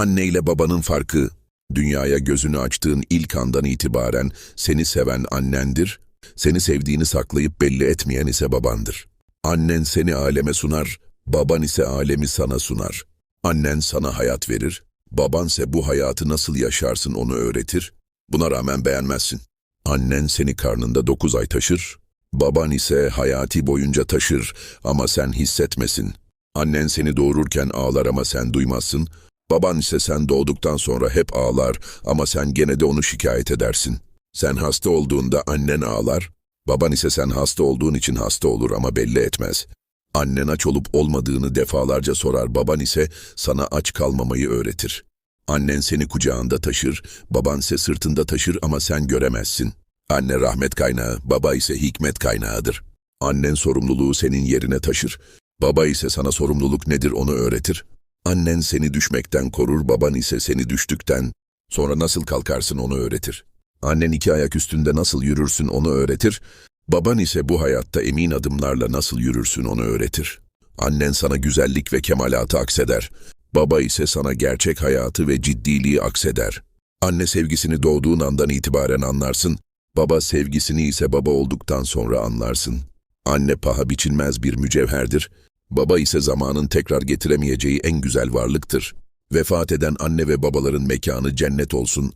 Anne ile babanın farkı, dünyaya gözünü açtığın ilk andan itibaren seni seven annendir, seni sevdiğini saklayıp belli etmeyen ise babandır. Annen seni aleme sunar, baban ise alemi sana sunar. Annen sana hayat verir, babanse bu hayatı nasıl yaşarsın onu öğretir. Buna rağmen beğenmezsin. Annen seni karnında dokuz ay taşır, baban ise hayati boyunca taşır ama sen hissetmesin. Annen seni doğururken ağlar ama sen duymazsın, baban ise sen doğduktan sonra hep ağlar ama sen gene de onu şikayet edersin. Sen hasta olduğunda annen ağlar, baban ise sen hasta olduğun için hasta olur ama belli etmez. Annen aç olup olmadığını defalarca sorar, baban ise sana aç kalmamayı öğretir. Annen seni kucağında taşır, baban ise sırtında taşır ama sen göremezsin. Anne rahmet kaynağı, baba ise hikmet kaynağıdır. Annen sorumluluğu senin yerine taşır, baba ise sana sorumluluk nedir onu öğretir. Annen seni düşmekten korur, baban ise seni düştükten sonra nasıl kalkarsın onu öğretir. Annen iki ayak üstünde nasıl yürürsün onu öğretir, baban ise bu hayatta emin adımlarla nasıl yürürsün onu öğretir. Annen sana güzellik ve kemalatı akseder, baba ise sana gerçek hayatı ve ciddiliği akseder. Anne sevgisini doğduğun andan itibaren anlarsın, baba sevgisini ise baba olduktan sonra anlarsın. Anne paha biçilmez bir mücevherdir, baba ise zamanın tekrar getiremeyeceği en güzel varlıktır. Vefat eden anne ve babaların mekanı cennet olsun,